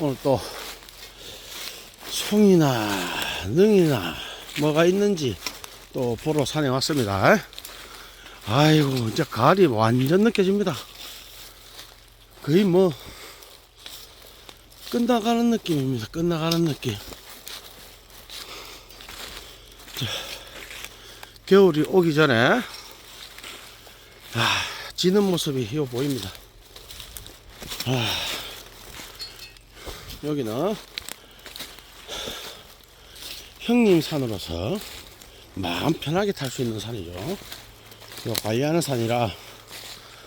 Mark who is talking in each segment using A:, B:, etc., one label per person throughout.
A: 오늘 또 송이나 능이나 뭐가 있는지 또 보러 산에 왔습니다. 아이고 이제 가을이 완전 느껴집니다. 거의 뭐 끝나가는 느낌입니다. 끝나가는 느낌. 자, 겨울이 오기 전에 아, 지는 모습이 요 보입니다. 아, 여기는 형님 산으로서 마음 편하게 탈 수 있는 산이죠. 요 관리하는 산이라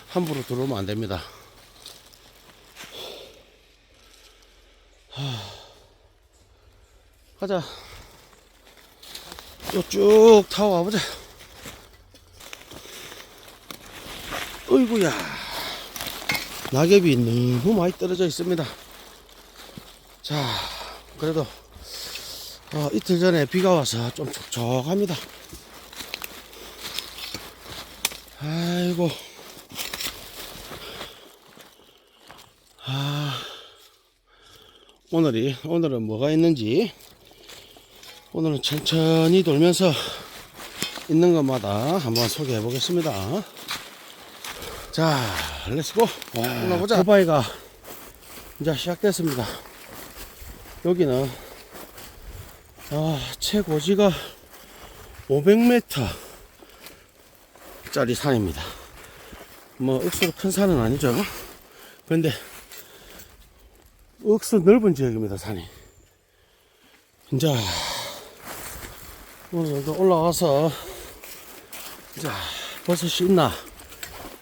A: 함부로 들어오면 안 됩니다. 하, 가자. 요쭉 타고 가보자. 어이구야. 낙엽이 너무 많이 떨어져 있습니다. 자, 그래도 어, 이틀 전에 비가 와서 좀 촉촉합니다. 아이고. 아, 오늘이, 오늘은 뭐가 있는지, 오늘은 천천히 돌면서 있는 것마다 한번 소개해 보겠습니다. 자, 렛츠고. 올라보자. 두바이가 이제 시작됐습니다. 여기는 아, 최고지가 500m 짜리 산입니다. 뭐 억수로 큰 산은 아니죠. 그런데 억수 넓은 지역입니다, 산이. 이제 오늘도 올라와서 자 버섯이 있나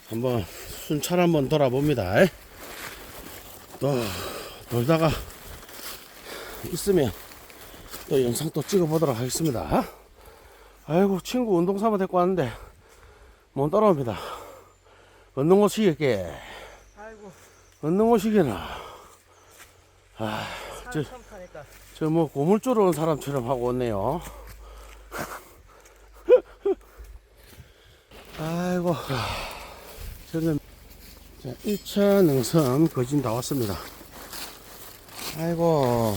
A: 한번 순찰 한번 돌아봅니다. 또 돌다가 있으면 또 영상 또 찍어보도록 하겠습니다. 아이고 친구 운동 삼아 데리고 왔는데 못 따라옵니다. 얻는 곳이겠게
B: 아이고
A: 얻는 곳이게나 아, 저- 저 뭐 고물 쪼러 온 사람처럼 하고 왔네요. 아이고 저는 자, 1차 능선 거진 다 왔습니다. 아이고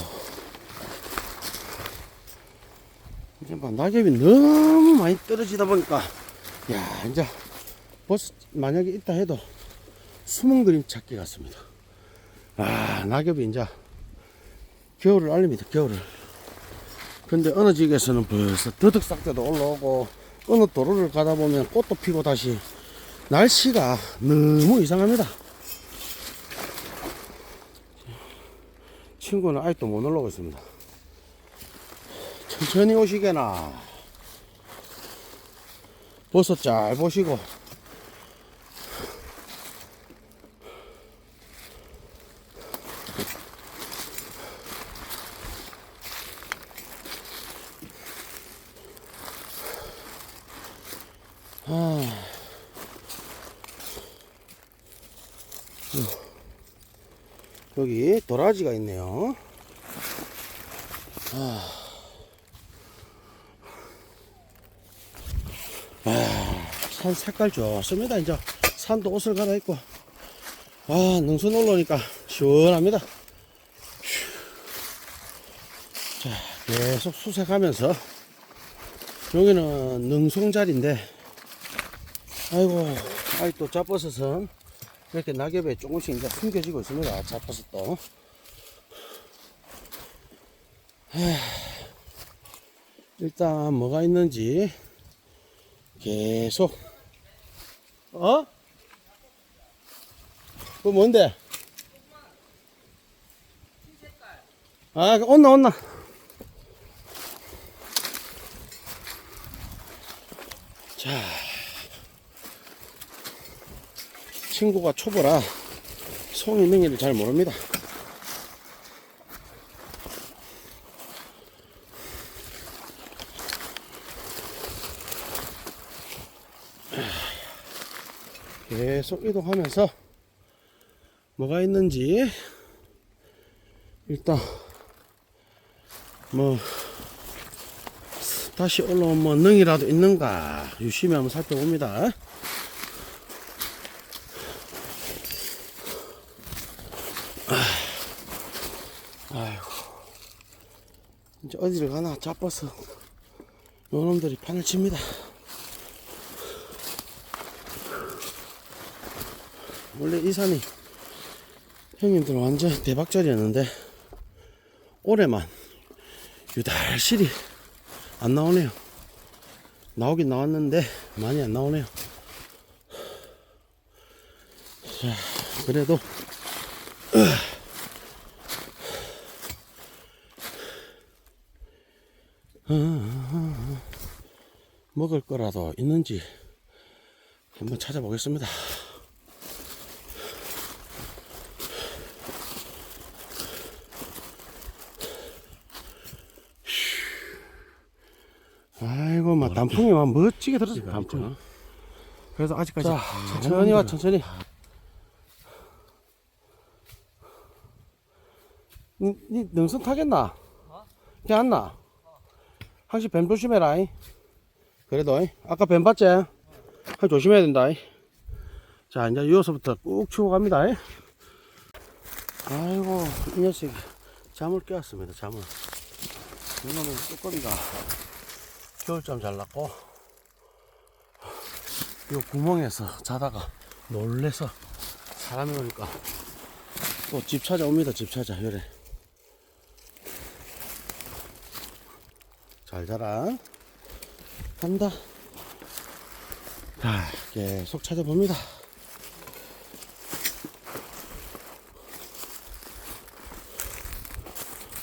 A: 낙엽이 너무 많이 떨어지다 보니까 야 이제 버스 만약에 있다 해도 수문 그림 찾기 같습니다. 아 낙엽이 이제 겨울을 알립니다. 겨울을. 근데 어느 지역에서는 벌써 더덕삭대도 올라오고 어느 도로를 가다 보면 꽃도 피고 다시 날씨가 너무 이상합니다. 친구는 아직도 못 올라오고 있습니다. 천천히 오시게나. 버섯 잘 보시고. 아. 여기 도라지가 있네요. 아, 산 색깔 좋습니다. 이제 산도 옷을 갈아입고 아 능선 올라오니까 시원합니다. 휴. 자 계속 수색하면서 여기는 능송자리인데 아이고 아직도 잡버섯은 이렇게 낙엽에 조금씩 이제 숨겨지고 있습니다. 잡버섯도 일단 뭐가 있는지 계속. 어? 그거 뭔데? 아 온나 온나. 자. 친구가 초보라. 송이 능이를 잘 모릅니다 계속 이동하면서 뭐가 있는지 일단 뭐 다시 올라온 뭐 능이라도 있는가 유심히 한번 살펴봅니다. 아이고. 이제 어디를 가나 자빠서 요놈들이 판을 칩니다. 원래 이 산이 형님들 완전 대박절이었는데 올해만 유달실이 안 나오네요. 나오긴 나왔는데 많이 안 나오네요. 자, 그래도 먹을 거라도 있는지 한번 찾아보겠습니다. 아이고, 막 단풍이 막 멋지게 들었어, 단풍이.
B: 그래서 아직까지
A: 자, 천천히 와, 천천히. 니, 니 능선 타겠나? 걔안 나? 항시 뱀 조심해라. 이. 그래도, 이. 아까 뱀 봤지? 항 조심해야 된다. 이. 자, 이제 여기서부터 꾹 치고 갑니다. 이. 아이고, 이 녀석이 잠을 깨웠습니다, 잠을. 이놈의 뚜껑이가 겨울잠 잘 났고, 요 구멍에서 자다가 놀래서 사람이 오니까 또 집 찾아옵니다 집 찾아 요래. 잘 자라. 간다. 자 계속 찾아봅니다.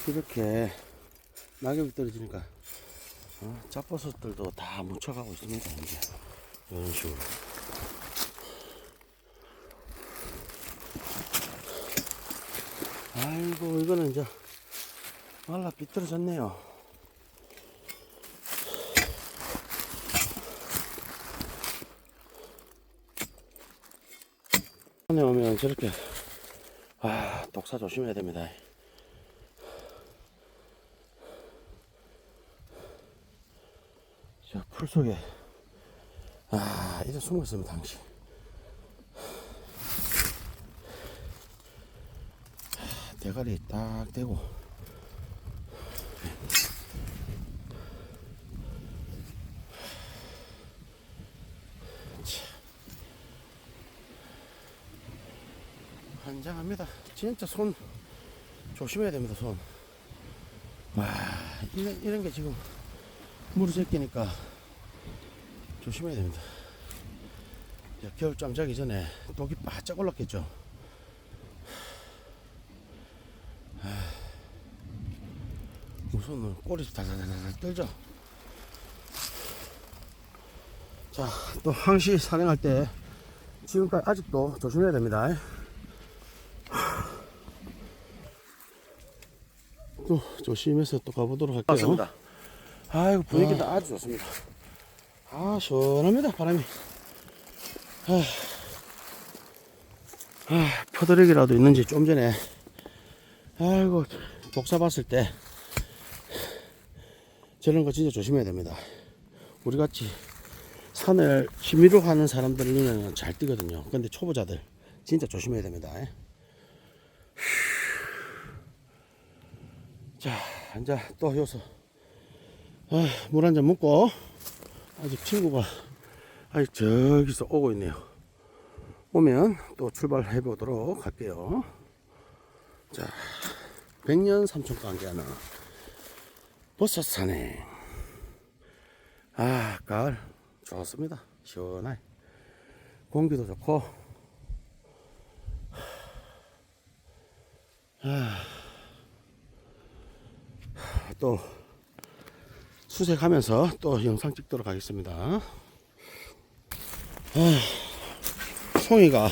A: 이렇게 낙엽이 떨어지니까 어, 짭버섯들도 다 묻혀가고 있습니다 이제 이런 식으로. 아이고, 이거는 이제 말라 삐뚤어졌네요. 안에 오면 저렇게, 아, 독사 조심해야 됩니다. 저 풀 속에 아, 이제 숨어 있으면 당신. 대가리 딱 대고. 참. 환장합니다. 진짜 손 조심해야 됩니다, 손. 와, 이런, 이런 게 지금 물이 제끼니까 조심해야 됩니다. 겨울잠 자기 전에 독이 바짝 올랐겠죠. 아, 우선은 꼬리 달달달달 떨죠. 자, 또 항시 산행할 때 지금까지 아직도 조심해야 됩니다. 또 조심해서 또 가보도록 할게요.
B: 맞습니다.
A: 아이고 분위기가 아. 주 좋습니다. 아 시원합니다 바람이. 아, 아 퍼드레기라도 있는지 좀 전에 아이고 독사 봤을 때 저런 거 진짜 조심해야 됩니다. 우리 같이 산을 취미로 하는 사람들 눈에는 잘 뛰거든요. 근데 초보자들 진짜 조심해야 됩니다. 자, 이제 또 여기서 아, 물 한 잔 먹고 아직 친구가 아직 저기서 오고 있네요. 오면 또 출발해 보도록 할게요. 자, 백년 삼촌 관계하는 버섯 산행. 아, 가을 좋습니다. 시원하게 공기도 좋고. 아, 또 수색하면서 또 영상 찍도록 하겠습니다. 아, 송이가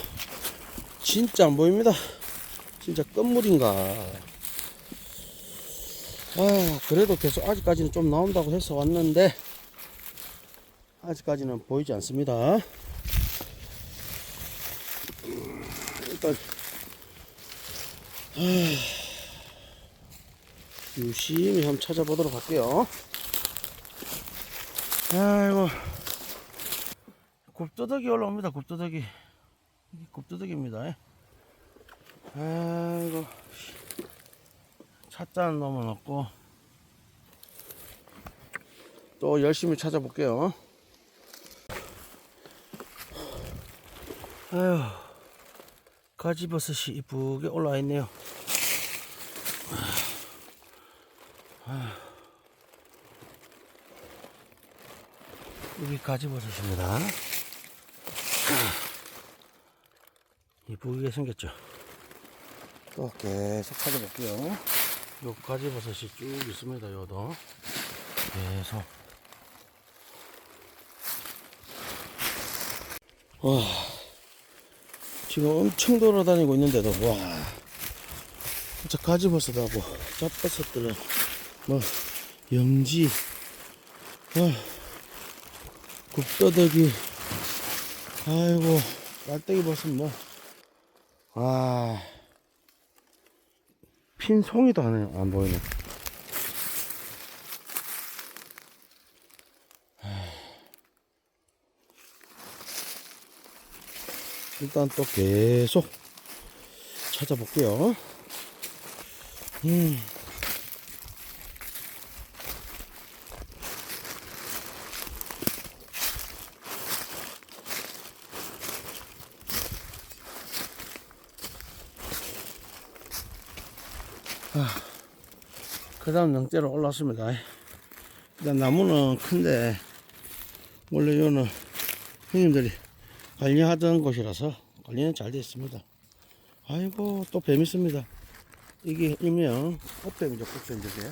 A: 진짜 안 보입니다. 진짜 끝물인가. 아, 그래도 계속 아직까지는 좀 나온다고 해서 왔는데, 아직까지는 보이지 않습니다. 음, 일단, 아, 유심히 한번 찾아보도록 할게요. 아이고. 곱두덕이 올라옵니다. 곱두덕이. 이게 곱두덕입니다. 아이고. 찻잔 넣어 놓고. 또 열심히 찾아볼게요. 아휴, 가지버섯이 이쁘게 올라와 있네요. 여기 가지버섯입니다. 이쁘게 생겼죠. 또 계속 찾아볼게요. 요 가지버섯이 쭉 있습니다. 요도 계속. 와, 지금 엄청 돌아다니고 있는데도 와, 진짜 가지버섯하고 짭버섯들은 뭐 영지, 아, 굽떠덕이, 아이고 깔때기 버섯 뭐, 아. 핀 송이 도 안, 해- 안 보이네. 일단 또 계속 찾아볼게요. 음. 그 다음 영대로 올랐습니다. 일단 나무는 큰데, 원래 요는 형님들이 관리하던 곳이라서 관리는 잘 되어 있습니다. 아이고, 또 뱀 있습니다. 이게 일명 꽃뱀이죠, 꽃뱀 저게.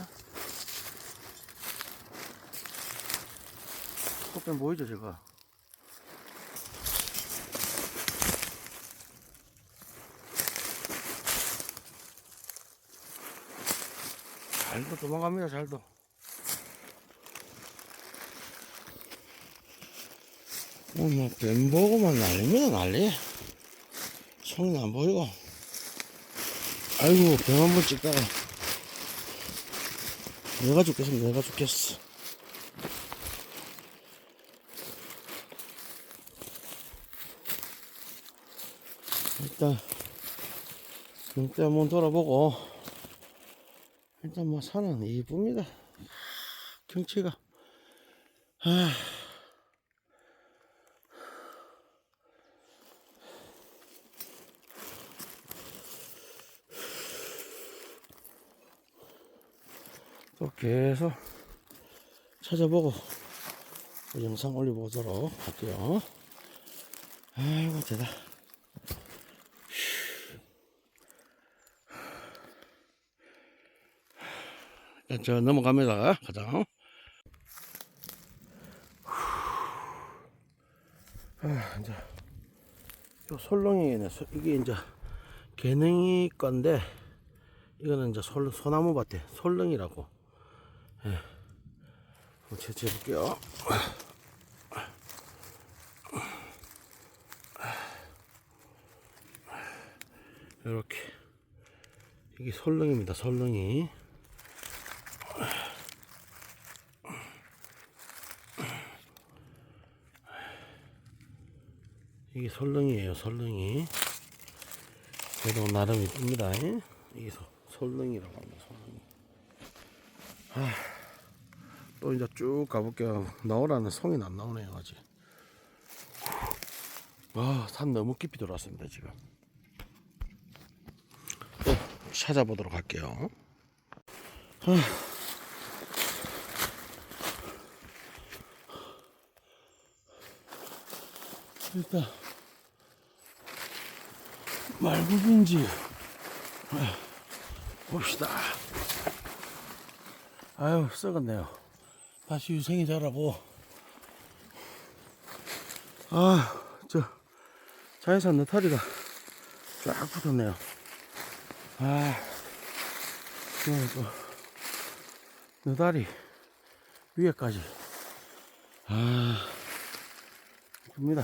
A: 꽃뱀 보이죠, 제가? 잘도 도망갑니다, 잘도. 오늘 뱀 보고만 난립니다, 난리. 손은 안 보이고. 아이고, 뱀 한 번 찍다가. 내가 죽겠습니다, 내가 죽겠어. 일단, 눈대 한번 돌아보고. 일단 뭐 산은 이쁩니다. 경치가. 아. 또 계속 찾아보고 영상 올려보도록 할게요. 아이고 대다. 일단 저 넘어갑니다. 가자. 아, 이제 요 솔롱이네. 소- 이게 이제 개능이 건데 이거는 이제 솔, 소나무 밭에 솔릉이라고. 예. 한번 채취해 볼게요. 이렇게 이게 솔릉입니다. 솔릉이. 설렁이에요, 설렁이. 그래도 나름 이쁩니다. 예? 이게 소- 설렁이라고 합니다, 설렁이. 아, 또 이제 쭉 가볼게요. 나오라는 송이 안 나오네요, 아직. 와, 산 너무 깊이 들어왔습니다, 지금. 또 찾아보도록 할게요. 아. 일단 말굽인지 아, 봅시다. 아유 썩었네요. 다시 유생이 자라고. 아 저 자연산 느타리가 쫙 붙었네요. 아 이거는 또 느다리 위에까지. 아 큽니다.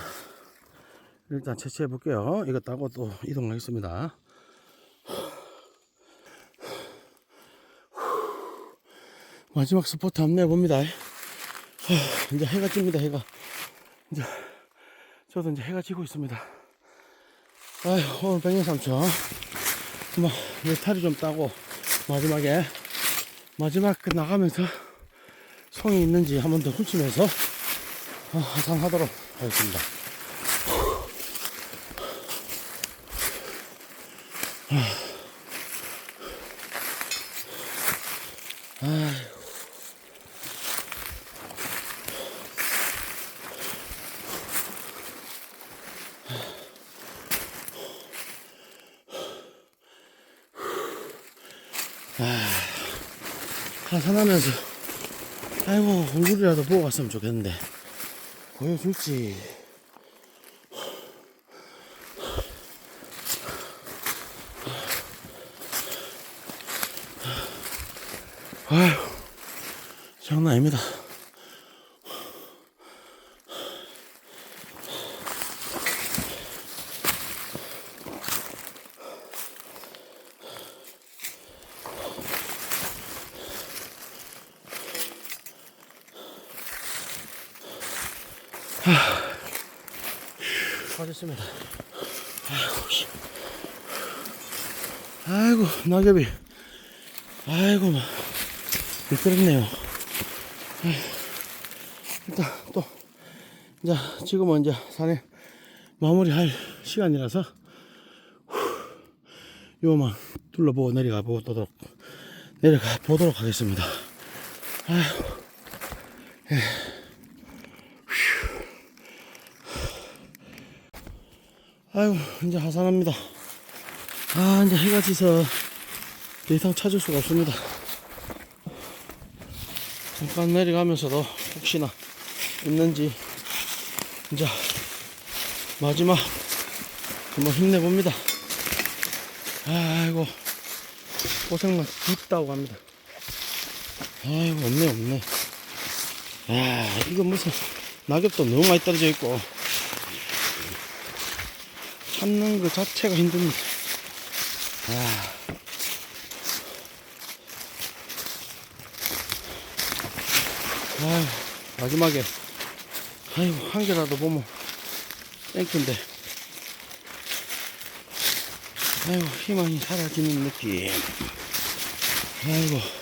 A: 일단 채취해 볼게요. 이거 따고 또 이동하겠습니다. 마지막 스포트 한번 내봅니다. 하, 이제 해가 집니다, 해가. 이제, 저도 이제 해가 지고 있습니다. 아휴, 오늘 백년 삼촌. 뭐, 메탈이 좀 따고, 마지막에 마지막 그 나가면서 송이 있는지 한 번 더 훔치면서 어, 하산하도록 하겠습니다. 하산하면서 아이고 얼굴이라도 보고 갔으면 좋겠는데. 보여줄지 아휴 장난 아닙니다 하겠습니다. 아이고 낙엽이. 아이고 막. 미끄럽네요. 일단 또 이제 지금은 이제 산에 마무리할 시간이라서 후, 요만 둘러보고 내려가 보도록 내려가 보도록 하겠습니다. 아휴 아이고 이제 하산합니다. 아 이제 해가 지서 더 이상 찾을 수가 없습니다. 잠깐 내려가면서도 혹시나 있는지 이제 마지막 한번 힘내봅니다. 아이고 고생만 깊다고 합니다. 아이고 없네 없네. 아 이거 무슨 낙엽도 너무 많이 떨어져 있고 찾는 그 자체가 힘듭니다. 아. 아유, 마지막에, 아이고, 한 개라도 보면 땡큐인데. 아이고, 희망이 사라지는 느낌. 아이고.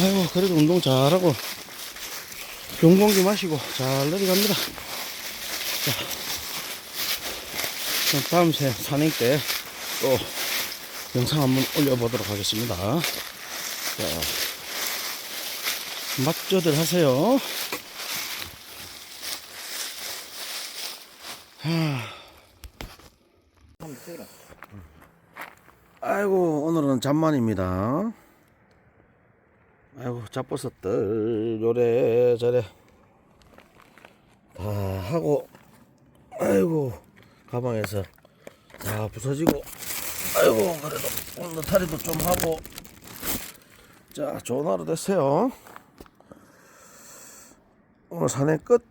A: 아이고 그래도 운동 잘하고 좋은 공기 마시고 잘 내려갑니다. 자 그럼 다음 새 산행 때 또 영상 한번 올려보도록 하겠습니다. 자 막저들 하세요. 하. 아이고 오늘은 잠만입니다 아이고 잡버섯들 요래 저래. 다 하고 아이고 가방에서 다 부서지고 아이고 그래도 오늘 탈의도 좀 하고. 자 좋은 하루 됐어요. 오늘 산행 끝